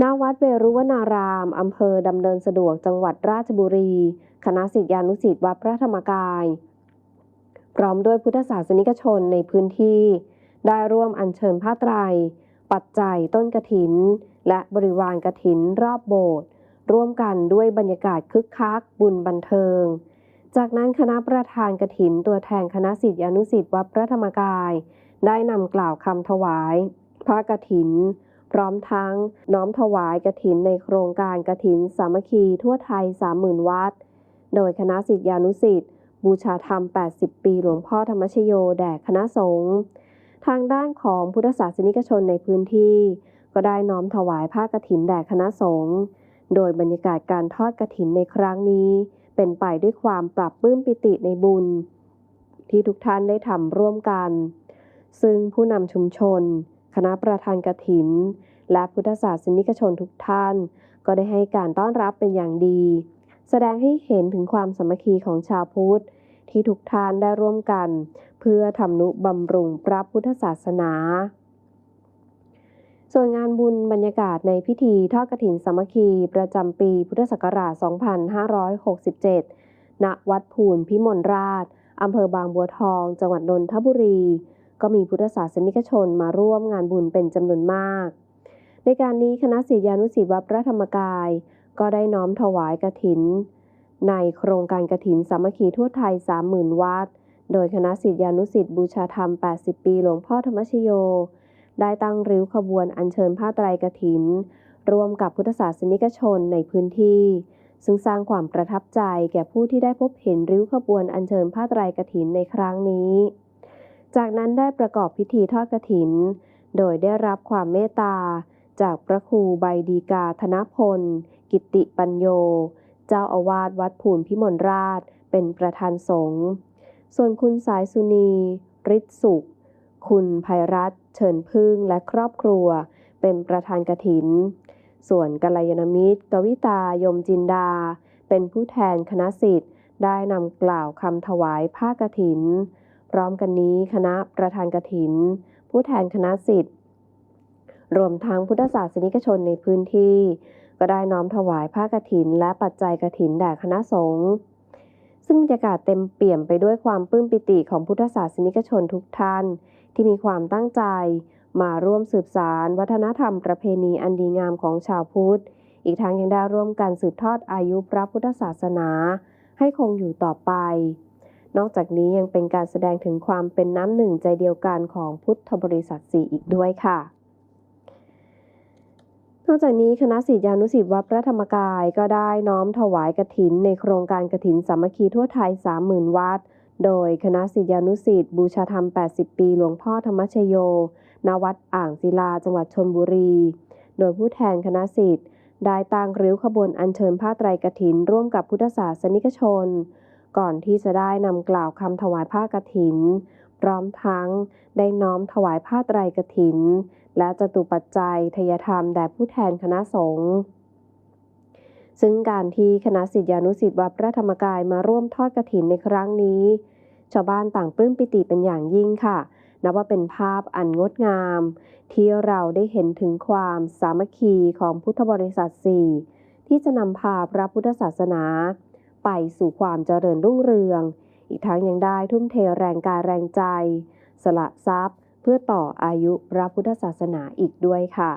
ณวัดเวรุวนาราม อำเภอดำเนินสะดวกจังหวัดราชบุรี คณะศิษยานุศิษย์วัดพระธรรมกาย พร้อมด้วยพุทธศาสนิกชนในพื้นที่ ได้ร่วมอัญเชิญผ้าไตร ปัจจัยต้นกระถิน และบริวารกระถินรอบโบสถ์ร่วมกันด้วยบรรยากาศคึกคัก บุญบันเทิง จากนั้นคณะประธานกระถินตัวแทนคณะศิษยานุศิษย์วัดพระธรรมกาย ได้นำกล่าวคำถวายพระกฐิน พร้อมทั้งน้อมถวายกฐินในโครงการกฐินสามัคคีทั่วไทย 30,000 วัด โดยคณะศิษยานุศิษย์บูชาธรรม 80 ปีหลวงพ่อธรรมชโย แด่คณะสงฆ์ทางด้านของพุทธศาสนิกชนในพื้นที่ ก็ได้น้อมถวายผ้ากฐินแด่คณะสงฆ์โดยบรรยากาศการทอดกฐินในครั้งนี้ เป็นไปด้วยความปรับปื้มปิติในบุญ ที่ทุกท่านได้ทำร่วมกัน ซึ่งผู้นำชุมชน คณะประธานกฐิน และพุทธศาสนิกชนทุกท่าน ก็ได้ให้การต้อนรับเป็นอย่างดี แสดงให้เห็นถึงความสามัคคีของชาวพุทธ ที่ทุกท่านได้ร่วมกัน เพื่อทำนุบำรุงพระพุทธศาสนา ส่วนงานบุญบรรยากาศในพิธีทอดกฐินสามัคคีประจำปีพุทธศักราช 2567 ณ วัดภูนพิมลราชอำเภอบางบัวทอง จังหวัดนนทบุรี ก็มีพุทธศาสนิกชนมาร่วมงานบุญเป็นจำนวนมาก ในการนี้คณะศิษยานุศิษย์วัดพระธรรมกาย ก็ได้น้อมถวายกฐิน ในโครงการกฐินสามัคคีทั่วไทย 30,000 วัด โดยคณะศิษยานุศิษย์บูชาธรรม 80 ปีหลวงพ่อธรรมชโย ได้ตั้งริ้วขบวนอัญเชิญผ้าไตรกฐิน ร่วมกับพุทธศาสนิกชนในพื้นที่ ซึ่งสร้างความประทับใจแก่ผู้ที่ได้พบเห็นริ้วขบวนอัญเชิญผ้าไตรกฐินในครั้งนี้ จากนั้นได้ประกอบพิธีทอดกฐิน โดยได้รับความเมตตา จากพระครูใบดีกาธนพล กิติปัญโย เจ้าอาวาสวัดภูนพิมลราช เป็นประธานสงฆ์ส่วนคุณสายสุนีฤทธิสุข คุณภัยรัตน์เชิญพึ่งและครอบครัว เป็นประธานกฐิน ส่วนกัลยาณมิตร กวิตายมจินดา เป็นผู้แทนคณะสิทธิ์ได้นำกล่าวคำถวายผ้ากฐิน พร้อมกันนี้คณะประธานกฐิน ผู้แทนคณะสิทธิ์ รวมทั้งพุทธศาสนิกชนในพื้นที่ ก็ได้น้อมถวายผ้ากฐิน และปัจจัยกฐินแด่คณะสงฆ์ซึ่งบรรยากาศเต็มเปี่ยมไปด้วยความปลื้มปิติของพุทธศาสนิกชนทุกท่าน ที่มีความตั้งใจ มาร่วมสืบสาร วัฒนธรรมประเพณีอันดีงามของชาวพุทธ อีกทั้งยังได้ร่วมกันสืบทอดอายุพระพุทธศาสนา ให้คงอยู่ต่อไป นอกจากนี้ยังเป็นการแสดงถึงความเป็นน้ำหนึ่งใจเดียวกันของพุทธบริษัทสี่อีกด้วยค่ะ นอกจากนี้คณะศิษยานุศิษย์วัดพระธรรมกายก็ได้น้อมถวายกฐิน ในโครงการกฐินสามัคคีทั่วไทย 30,000 วัด โดยคณะศิษยานุศิษย์บูชาธรรม 80 ปีหลวงพ่อธรรมชโย ณ วัดอ่างศิลา จังหวัดชลบุรี โดยผู้แทนคณะศิษย์ได้ตั้งริ้วขบวนอัญเชิญผ้าไตรกฐิน ร่วมกับพุทธศาสนิกชน ก่อนที่จะได้นำกล่าวคำถวายผ้ากฐิน พร้อมทั้งได้น้อมถวายผ้าไตรกฐิน และจตุปัจจัยทยธรรมแด่ผู้แทนคณะสงฆ์ซึ่งการที่คณะศิษยานุศิษย์วัดพระธรรมกายมาร่วมทอดกฐินในครั้งนี้ ชาวบ้านต่างปลื้มปิติเป็นอย่างยิ่งค่ะ นับว่าเป็นภาพอันงดงาม ที่เราได้เห็นถึงความสามัคคีของพุทธบริษัทสี่ที่จะนำพาพระพุทธศาสนา ไปสู่ความเจริญรุ่งเรือง อีกทั้งยังได้ทุ่มเทแรงกายแรงใจ สละทรัพย์ เพื่อต่ออายุพระพุทธศาสนาอีกด้วยค่ะ